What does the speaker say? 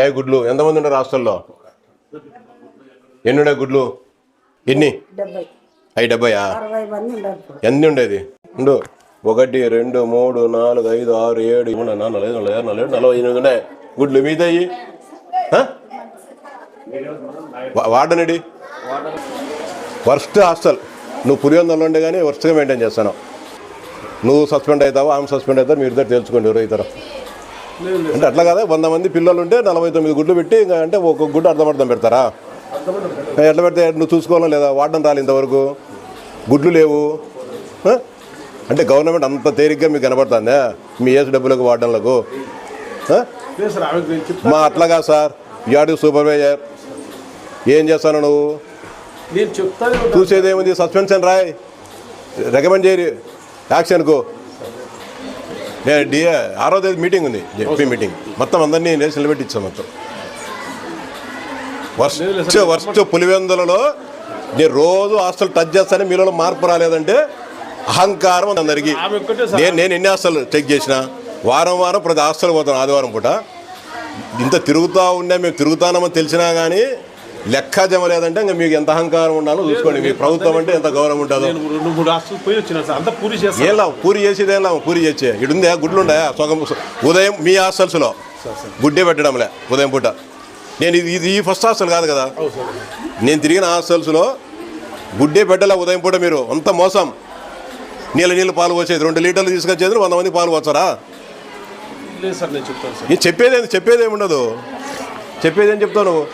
ఏ గుడ్లు? ఎంతమంది ఉన్నారు హాస్టల్లో ఎన్ని ఉన్నాయి గుడ్లు? ఎన్ని? అవి డెబ్బయా? ఎన్ని ఉండేది? ఉండు. ఒకటి రెండు మూడు నాలుగు ఐదు ఆరు ఏడు మూడు నాలుగు నలభై నలభై ఆరు నలభై ఏడు నలభై ఎనిమిది ఉన్నాయి గుడ్లు మీదయ్యి వాడనడి. Worst hostel. నువ్వు పులివెందులో ఉండే కానీ వర్స్ట్గా మెయింటైన్ చేస్తాను. నువ్వు సస్పెండ్ అవుతావు ఆమె సస్పెండ్ అవుతావు మీరు ఇద్దరు తెలుసుకోండి ఎవరో ఇద్దరు. అంటే అట్లా కదా వంద మంది పిల్లలు ఉంటే నలభై తొమ్మిది గుడ్లు పెట్టి ఇంకా అంటే ఒక్కొక్క గుడ్డు అర్ధమర్థం పెడతారా? ఎట్లా పెడితే నువ్వు చూసుకోవాలా లేదా? వాడడం రాలి ఇంతవరకు. గుడ్లు లేవు? అంటే గవర్నమెంట్ అంత తేలిగ్గా మీకు కనబడుతుందా? మీ ఏసు డబ్బులకు వాడడంలకు. మా అట్లాగా సార్. యాడు సూపర్వైజర్ ఏం చేస్తాను నువ్వు. చూసేది ఏముంది? సస్పెన్షన్ రాయ్. రికమెండ్ చేయరు యాక్షన్కు డిఏ ఆరో తేదీ మీటింగ్ ఉంది. ZP meeting. మొత్తం అందరినీ నేను నిలబెట్టించాను మొత్తం. వర్స్ట్ వర్స్ట్ పులివెందులలో నేను రోజు హాస్టల్ టచ్ చేస్తానే మీలో మార్పు రాలేదంటే అహంకారం అందరికీ. నేను నేను ఎన్ని హాస్టల్ చెక్ చేసిన వారం వారం ప్రతి హాస్టల్ పోతాను ఆదివారం పూట. ఇంత తిరుగుతూ ఉండే మేము తిరుగుతామని తెలిసినా కానీ లెక్క జమ లేదంటే ఇంకా మీకు ఎంత అహంకారం ఉండాలో చూసుకోండి. మీ ప్రభుత్వం అంటే ఎంత గౌరవం ఉంటుందో. రెండు మూడు పోయి వచ్చినా సార్. అంతా పూరి ఏం లాభం? పూరి చేసేది ఏం లాభం? పూరి చేసే ఇడుందే? గుడ్లు ఉండే సగం ఉదయం మీ హాస్టల్స్లో గుడ్డే పెట్టడంలే ఉదయం పూట. నేను ఇది ఇది ఈ ఫస్ట్ హాస్టల్ కాదు కదా? నేను తిరిగిన హాస్టల్స్లో గుడ్డే పెట్టలే ఉదయం పూట మీరు. అంత మోసం. నీళ్ళ నీళ్ళు పాలు పోసేది. రెండు లీటర్లు తీసుకొచ్చేది వంద మంది పాలు పోతారా లేదు సార్ నేను చెప్తాను సార్. నేను చెప్పేది చెప్పేది ఏమి ఉండదు చెప్పేది ఏం చెప్తావు నువ్వు?